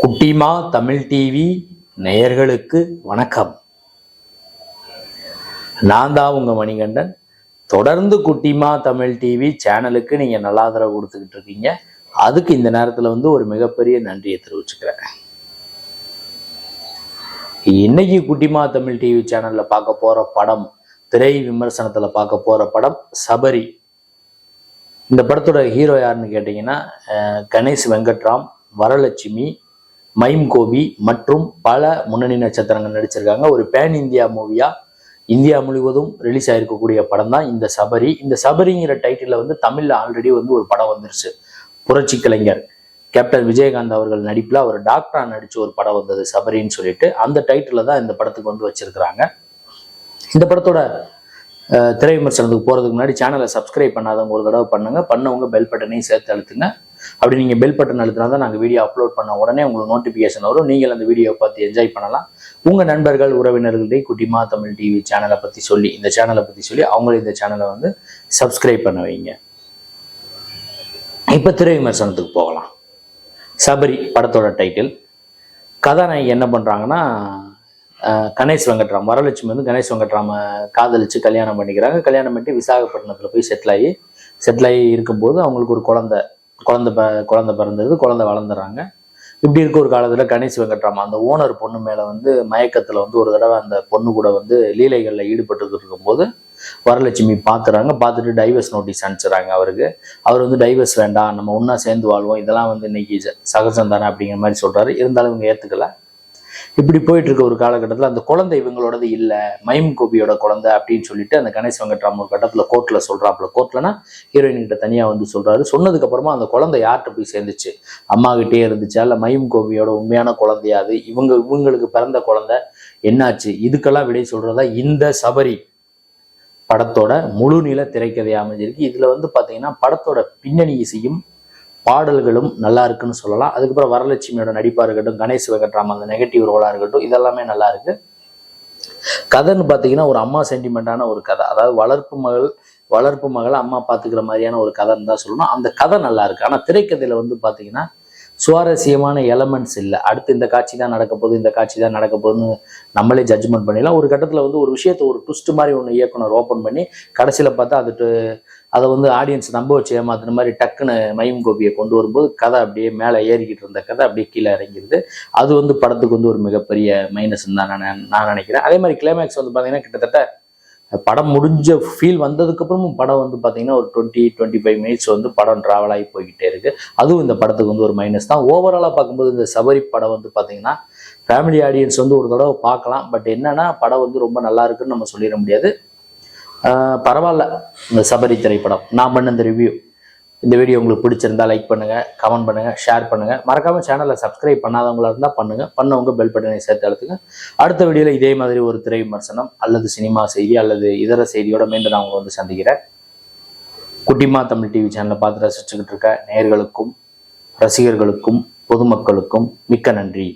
குட்டிமா தமிழ் டிவி நேயர்களுக்கு வணக்கம். நான் தான் உங்க மணிகண்டன். தொடர்ந்து குட்டிமா தமிழ் டிவி சேனலுக்கு நீங்க நல்ல ஆதரவு கொடுத்துக்கிட்டு இருக்கீங்க. அதுக்கு இந்த நேரத்துல வந்து ஒரு மிகப்பெரிய நன்றியை தெரிவிச்சுக்கிறேன். இன்னைக்கு குட்டிமா தமிழ் டிவி சேனல்ல பார்க்க போற படம் திரை விமர்சனத்துல பார்க்க போற படம் சபரி. இந்த படத்தோட ஹீரோ யாருன்னு கேட்டிங்கன்னா கணேஷ் வெங்கட்ராம் வரலட்சுமி மைம் கோபி மற்றும் பல முன்னணி நட்சத்திரங்கள் நடிச்சிருக்காங்க. ஒரு பேன் இந்தியா மூவியா இந்தியா முழுவதும் ரிலீஸ் ஆயிருக்கக்கூடிய படம் தான் இந்த சபரி. இந்த சபரிங்கிற டைட்டில் வந்து தமிழ்ல ஆல்ரெடி வந்து ஒரு படம் வந்துருச்சு. புரட்சி கலைஞர். கேப்டன் விஜயகாந்த் அவர்கள் நடிப்பில் அவர் டாக்டரா நடிச்ச ஒரு படம் வந்தது சபரின்னு சொல்லிட்டு. அந்த டைட்டில் தான் இந்த படத்துக்கு வந்து வச்சிருக்கிறாங்க. இந்த படத்தோட திரை விமர்சனத்துக்கு போகிறதுக்கு முன்னாடி சேனலை சப்ஸ்கிரைப் பண்ணாதவங்க ஒரு தடவை பண்ணுங்க. பண்ணவங்க பெல் பட்டனையும் சேர்த்து அழுத்துங்க. அப்படி நீங்க பெல் பட்டன் அழுத்தினா தான் நாங்கள் வீடியோ அப்லோட் பண்ண உடனே உங்களுக்கு நோட்டிஃபிகேஷன் வரும். நீங்கள் அந்த வீடியோவை பார்த்து என்ஜாய் பண்ணலாம். உங்க நண்பர்கள் உறவினர்களே குட்டிமா தமிழ் டிவி சேனலை பற்றி சொல்லி இந்த சேனலை பற்றி சொல்லி அவங்களும் இந்த சேனலை வந்து சப்ஸ்கிரைப் பண்ண வைங்க. இப்ப திரை விமர்சனத்துக்கு போகலாம். சபரி படத்தோட டைட்டில் கதாநாயகி என்ன பண்றாங்கன்னா கணேஷ் வெங்கட்ராம் வரலட்சுமி வந்து கணேஷ் வெங்கட்ராம காதலிச்சு கல்யாணம் பண்ணிக்கிறாங்க. கல்யாணம் பண்ணி விசாகப்பட்டினத்துல போய் செட்டில் ஆகி செட்டில் ஆகி இருக்கும்போது அவங்களுக்கு ஒரு குழந்தை குழந்தை ப- குழந்தை பிறந்தது குழந்தை வளர்ந்துறாங்க. இப்படி இருக்க ஒரு காலத்தில் கணேஷ் வெங்கட்ராமா அந்த ஓனர் பொண்ணு மேலே வந்து மயக்கத்தில் வந்து ஒரு தடவை அந்த பொண்ணு கூட வந்து லீலைகளில் ஈடுபட்டு இருக்கும்போது வரலட்சுமி பார்த்துறாங்க பார்த்துட்டு டைவர்ஸ் நோட்டீஸ் அனுப்பிச்சுறாங்க அவருக்கு. அவர் வந்து டைவர்ஸ் வேண்டாம் நம்ம ஒன்றா சேர்ந்து வாழ்வோம். இதெல்லாம் வந்து இன்னைக்கு ச- சகஜம் தானே அப்படிங்கிற மாதிரி சொல்கிறாரு இருந்தாலும் இவங்க ஏற்றுக்கலை இப்படி போயிட்டு இருக்க ஒரு காலகட்டத்தில் அந்த குழந்தை இவங்களோடது இல்லை மைம் கோபியோட குழந்தை அப்படின்னு சொல்லிட்டு அந்த கணேஷ் வெங்கட்ராம் ஒரு கட்டத்தில் கோர்ட்டில் சொல்றாப்புல. கோர்ட்லனா ஹீரோயின் கிட்ட தனியாக வந்து சொல்றாரு. சொன்னதுக்கு அப்புறமா அந்த குழந்தை யார்கிட்ட போய் சேர்ந்துச்சு? அம்மா கிட்டே இருந்துச்சா? இல்லை மயம் கோபியோட உண்மையான குழந்தையா அது? இவங்க இவங்களுக்கு பிறந்த குழந்தை என்னாச்சு? இதுக்கெல்லாம் விடை சொல்றதா இந்த சபரி படத்தோட முழு திரைக்கதை அமைஞ்சிருக்கு. இதுல வந்து பாத்தீங்கன்னா படத்தோட பின்னணி இசையும் பாடல்களும் நல்லா இருக்குன்னு சொல்லலாம். அதுக்கப்புறம் வரலட்சுமியோட நடிப்பாக இருக்கட்டும் கணேஷ் வெங்கட்ராம் அந்த நெகட்டிவ் ரோலாக இருக்கட்டும் இதெல்லாமே நல்லா இருக்கு. கதைன்னு பார்த்தீங்கன்னா ஒரு அம்மா சென்டிமெண்டான ஒரு கதை. அதாவது வளர்ப்பு மகள் வளர்ப்பு மகளை அம்மா பார்த்துக்கிற மாதிரியான ஒரு கதைன்னு தான் சொல்லணும். அந்த கதை நல்லா இருக்கு. ஆனால் திரைக்கதையில் வந்து பார்த்தீங்கன்னா சுவாரஸ்யமான எலமெண்ட்ஸ் இல்லை. அடுத்து இந்த காட்சி தான் நடக்க போகுது இந்த காட்சி தான் நடக்க போகுதுன்னு நம்மளே ஜட்ஜ்மெண்ட் பண்ணிடலாம். ஒரு கட்டத்தில் வந்து ஒரு விஷயத்த ஒரு ட்விஸ்ட் மாதிரி ஒன்று இயக்குனர் ஓப்பன் பண்ணி கடைசியில் பார்த்தா அது டு- அதை வந்து ஆடியன்ஸ் நம்ப வச்சு ஏமாத்துன மாதிரி டக்குன்னு மயம் கோபியை கொண்டு வரும்போது கதை அப்படியே மேலே ஏறிக்கிட்டு இருந்த கதை அப்படியே கீழே இறங்கிடுது அது வந்து படத்துக்கு வந்து ஒரு மிகப்பெரிய மைனஸ் தான் நான் நான் நினைக்கிறேன். அதே மாதிரி கிளைமேக்ஸ் வந்து பார்த்தீங்கன்னா கிட்டத்தட்ட படம் முடிஞ்ச ஃபீல் வந்ததுக்கப்புறமும் படம் வந்து பார்த்தீங்கன்னா ஒரு டுவெண்ட்டி டுவெண்ட்டி ஃபைவ் மினிட்ஸ் வந்து படம் ட்ராவல் ஆகி போய்கிட்டே இருக்கு. அதுவும் இந்த படத்துக்கு வந்து ஒரு மைனஸ் தான். ஓவராலாக பார்க்கும்போது இந்த சபரி படம் வந்து பார்த்தீங்கன்னா ஃபேமிலி ஆடியன்ஸ் வந்து ஒரு தடவை பார்க்கலாம். பட் என்னன்னா படம் வந்து ரொம்ப நல்லா இருக்குன்னு நம்ம சொல்லிட முடியாது. பரவாயில்ல இந்த சபரி திரைப்படம். நான் பண்ண இந்த ரிவ்யூ இந்த வீடியோ உங்களுக்கு பிடிச்சிருந்தா லைக் பண்ணுங்கள் கமெண்ட் பண்ணுங்கள் ஷேர் பண்ணுங்கள் மறக்காமல் சேனலை சப்ஸ்கிரைப் பண்ணாதவங்களாக இருந்தால் பண்ணுங்க. பண்ணவங்க பெல் பட்டனை சேர்த்து அழுத்துங்க. அடுத்த வீடியோவில் இதே மாதிரி ஒரு திரை விமர்சனம் அல்லது சினிமா செய்தி அல்லது இதர செய்தியோட மீண்டும் நான் உங்களை வந்து சந்திக்கிறேன். குட்டிமா தமிழ் டிவி சேனலை பார்த்து ரசிச்சுக்கிட்டு இருக்க நேர்களுக்கும் ரசிகர்களுக்கும் பொதுமக்களுக்கும் மிக்க நன்றி.